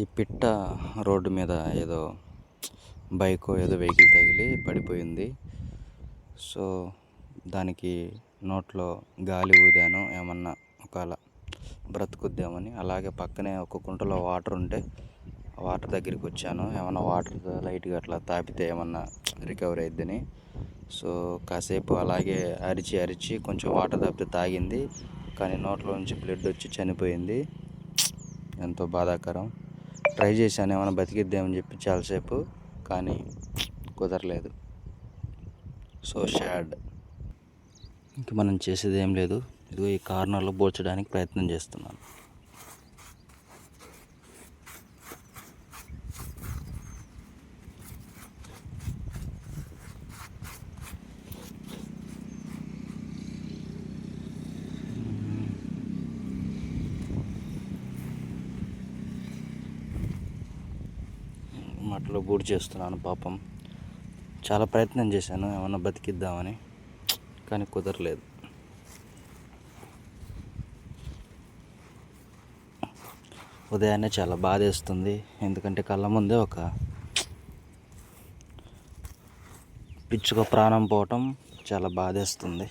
ఈ పిట్ట రోడ్డు మీద ఏదో బైక్ ఏదో వెహికల్ తగిలి పడిపోయింది. సో దానికి నోట్లో గాలి ఊదాను ఏమన్నా ఒకవేళ బ్రతుకుద్దామని. అలాగే పక్కనే ఒక కుంటలో వాటర్ ఉంటే వాటర్ దగ్గరికి వచ్చాను. ఏమన్నా వాటర్ లైట్గా అట్లా తాపితే ఏమన్నా రికవర్ అయిద్దని. సో కాసేపు అలాగే అరిచి అరిచి కొంచెం వాటర్ తాపితే తాగింది. కానీ నోట్లో నుంచి బ్లడ్ వచ్చి చనిపోయింది. ఎంతో బాధాకరం. ట్రై చేశాను ఏమైనా బతికిద్దామని చెప్పి చాలాసేపు కానీ కుదరలేదు. So sad. ఇంక మనం చేసేది ఏం లేదు. ఇదిగో ఈ కార్నర్లో పోల్చడానికి ప్రయత్నం చేస్తున్నాను. మాటలో బూడి చేస్తున్నాను పాపం. చాలా ప్రయత్నం చేశాను ఏమన్నా బతికిద్దామని. కానీ కుదరలేదు. ఉదయాన్నే చాలా బాధేస్తుంది. ఎందుకంటే కళ్ళ ముందే ఒక పిచ్చుక ప్రాణం పోవటం చాలా బాధేస్తుంది.